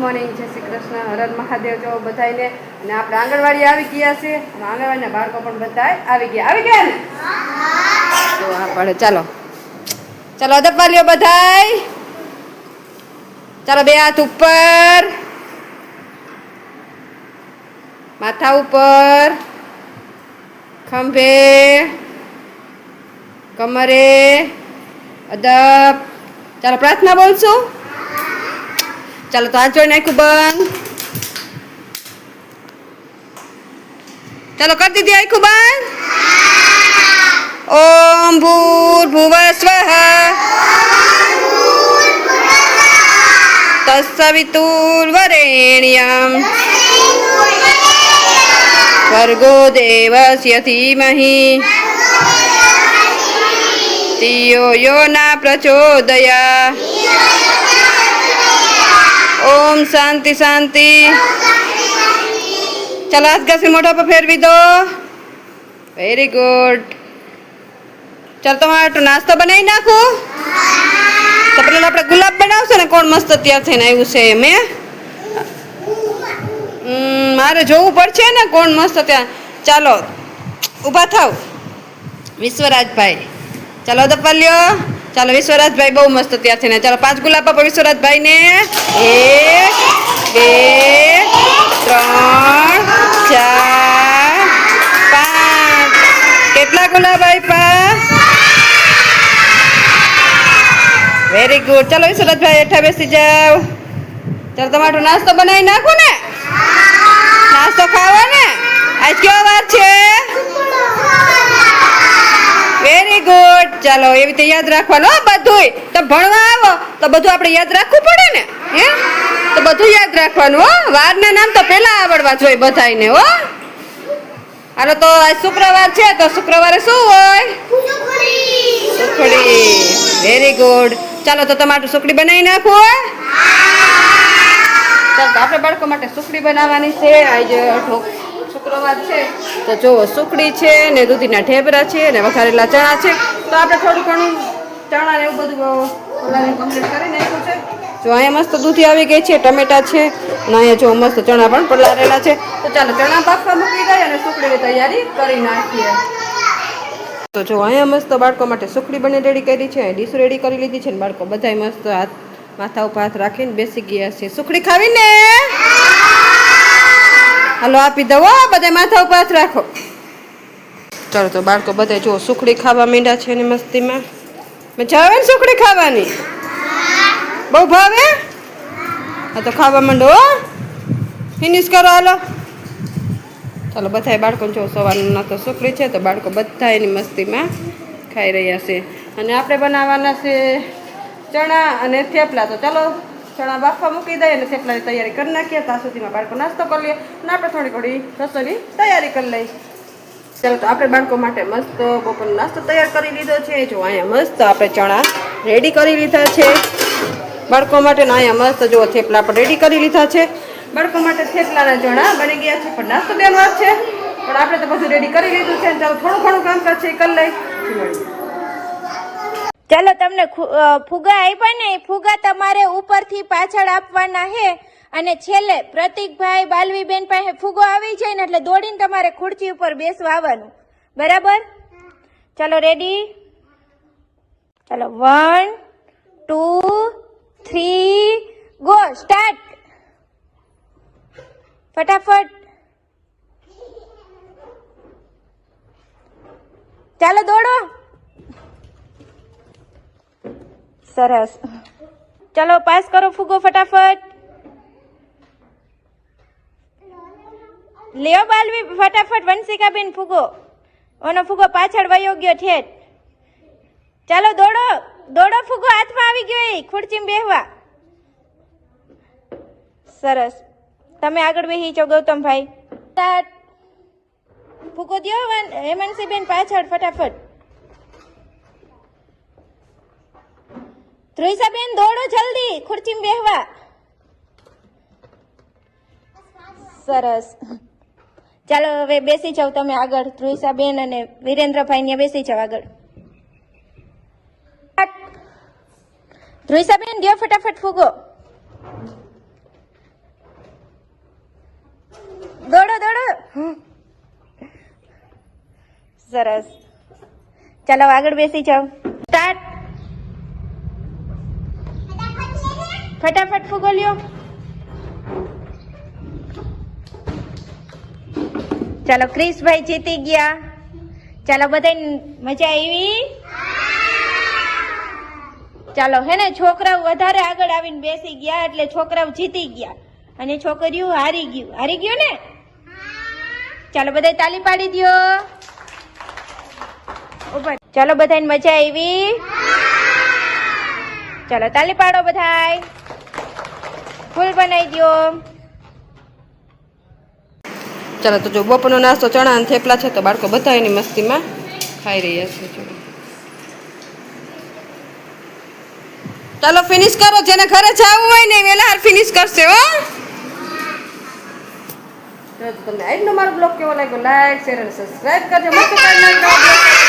Morning જય શ્રી કૃષ્ણ હરદ મહાદેવ. જો બધાને અને આપણે આંગણવાડી આવી ગયા છે આંગણવાડીના બાળકો પણ બધા આવી ગયા. આવી ગયા ને? તો હા ચાલો. ચાલો અદબ વાલીઓ બધાય. ચાલો, બે હાથ ઉપર. માથા ઉપર. ખંભે. કમરે. અદબ ચાલો, પ્રાર્થના બોલશું. ચાલો તો હાથ જોઈ નાખ્યું, બંધ. ચાલો કરી દીધી આખું બંધ. ઓમ ભૂર ભુવ સ્વ તત્સવિતુર્વરેણ્યમ ભર્ગો દેવસ્ય ધીમહિ. તિયો યો ના પ્રચોદયા. ઓમ શાંતિ શાંતિ. ચાલો હાથ ઘસી મોઢા પર ફેરવી દો. વેરી ગુડ ચાલ તમારે નાસ્તો બનાવી નાખું. તો પેલા આપણે ગુલાબ બનાવશે ને કોણ મસ્ત તૈયાર થઈને આવ્યું છે એમ મારે જોવું પડશે ને કોણ મસ્ત ત્યાં ચાલો, ઊભા થાવ. વિશ્વરાજભાઈ. ચાલો દપાલ્યો ચાલો વિશ્વરાજભાઈ બહુ મસ્ત ત્યાં થઈને ચાલો પાંચ ગુલાબ આપો વિશ્વરાજભાઈને એક, બે, ત્રણ, ચાર, પાંચ. કેટલા ગુલાબ આપ્યા વેરી ગુડ ચાલો વિશ્વરાજભાઈ હેઠા બેસી જાઓ. ચાલો તમારો નાસ્તો બનાવી નાખો ને? નાસ્તો ખાવો ને? આજ કેવો વાર છે? વેરી ગુડ ચાલો એવી રીતે યાદ રાખવાનું. હો બધુંય. તો ભણવા આવો. તો બધું આપણે યાદ રાખવું પડે ને? હે? તો બધું યાદ રાખવાનું હો. વારના નામ તો પહેલા આવડવા જોઈએ બધાયને હો. હાલો તો આજ શુક્રવાર છે તો શુક્રવારે શું હોય? સુખડી. વેરી ગુડ ચાલો તો તમારું સુખડી બનાવી નાખવું હોય? ચાલો આપણે બાળકો માટે સુખડી બનાવવાની છે. આજે તો જો સુખડી છે ને દૂધીના ઢેબરા છે ને વઘારેલા ચણા છે. તો આપણે થોડું ઘણું ચણા ને એવું બધું જો અહીંયા મસ્ત દૂધી આવી ગઈ છે, ટમેટા છે, ને અહીંયા જો મસ્ત ચણા પણ પલાળેલા છે. તો ચાલો ચણા પાકવા મૂકી દઈએ અને સુખડીની તૈયારી કરી નાખીએ. તો જો અહીંયા મસ્ત બાળકો માટે સુખડી બને રેડી કરી છે ડીશ રેડી કરી લીધી છે ને બાળકો બધાય મસ્ત હાથ માથા ઉપર હાથ રાખીને બેસી ગયા છે. સુખડી ખાવી ને હાલો આપી દો હો, બધા માથા ઉપર રાખો. ચાલો તો બાળકો બધા જો સુખડી ખાવા માંડ્યા છે ને મસ્તીમાં. મજા આવે ને સુખડી ખાવાની? બહુ ભાવે? હા તો ખાવા માંડો હો. ફિનિશ કરો હાલો. ચાલો બધાય બાળકો જો સવારના તો સુખડી છે તો બાળકો બધા એની મસ્તીમાં ખાઈ રહ્યા છે. અને આપણે બનાવવાના છે ચણા અને થેપલા તો ચાલો. ચણા બાફવા મૂકી દઈએ અને થેપલાની તૈયારી કરી નાખીએ, ત્યાં સુધીમાં બાળકો નાસ્તો કરી લઈએ અને આપણે થોડી ઘણી રસોઈની તૈયારી કરી લઈએ. ચાલો તો આપણે બાળકો માટે મસ્ત બપોરનો નાસ્તો તૈયાર કરી લીધો છે. જો અહીંયા મસ્ત આપણે ચણા રેડી કરી લીધા છે. બાળકો માટે અહીંયા મસ્ત જો થેપલા પણ રેડી કરી લીધા છે. બાળકો માટે થેપલાના ચણા બની ગયા છે, પણ નાસ્તો બેન છે. પણ આપણે તો બધું રેડી કરી લીધું છે ચાલો થોડું ઘણું કામકાજ છે એ કરી લઈ પછી મળીએ. ચાલો તમને ફુગા આપ્યા ને ફુગા તમારે ઉપરથી પાછળ આપવાના હે. અને છેલ્લે પ્રતિકભાઈ બાલવીબેન પાસે ફુગો આવી જાય ને એટલે દોડીને તમારે ખુરચી ઉપર બેસવા આવવાનું. બરાબર? ચાલો રેડી? ચાલો, one, two, three, go, start! ફટાફટ! ચાલો દોડો! સરસ. ચલો, પાસ કરો ફુગો ફટાફટ. લ્યો બાલવી, ફટાફટ, વંશિકાબેન, ફુગો. ઓનો ફુગો પાછળ વયો ગયો ઠેઠ. ચાલો, દોડો દોડો ફુગો, હાથમાં આવી ગયો એ, ખુરચીમાં બેહવા. સરસ. તમે આગળ બેહી છો ગૌતમભાઈ. ફૂગો વન- હેમંતીબેન પાછળ, ફટાફટ. રોહિસાબેન, દોડો જલ્દી, ખુરચીમાં બેહવા. સરસ. ચાલો, હવે બેસી જાવ તમે આગળ. ધ્રુઈસાબેન અને વિરેન્દ્રભાઈ ને બેસી જાવ આગળ. ધ્રુઈસાબેન દો ફટાફટ ફૂગો. દોડો દોડો. સરસ. ચાલો, આગળ બેસી જાઓ. ફટાફટ ફૂગો લ્યો ચાલો ક્રિશભાઈ જીતી ગયા. ચાલો બધાને મજા આવી? ચાલો હે ને, છોકરાઓ વધારે આગળ આવીને બેસી ગયા એટલે છોકરાઓ જીતી ગયા. અને છોકરીઓ હારી ગયું. હારી ગયું ને? ચાલો બધા તાલી પાડી ઊભા ચાલો બધાને મજા આવી? ચાલો, તાલી પાડો બધાય. ફૂલ બનાવી દો ચાલો, તો જો બપોરનો નાસ્તો ચણા અને થેપલા છે, તો બાળકો બધા એની મસ્તીમાં ખાઈ રહ્યા છે, જો. ચાલો ફિનિશ કરો. જેને ઘરે જવું હોય ને વહેલા ફિનિશ કરશે, હો. તો તમને આજનો મારો બ્લોગ કેવો લાગ્યો? લાઈક શેર અને સબસ્ક્રાઇબ કરજો. મસ્ત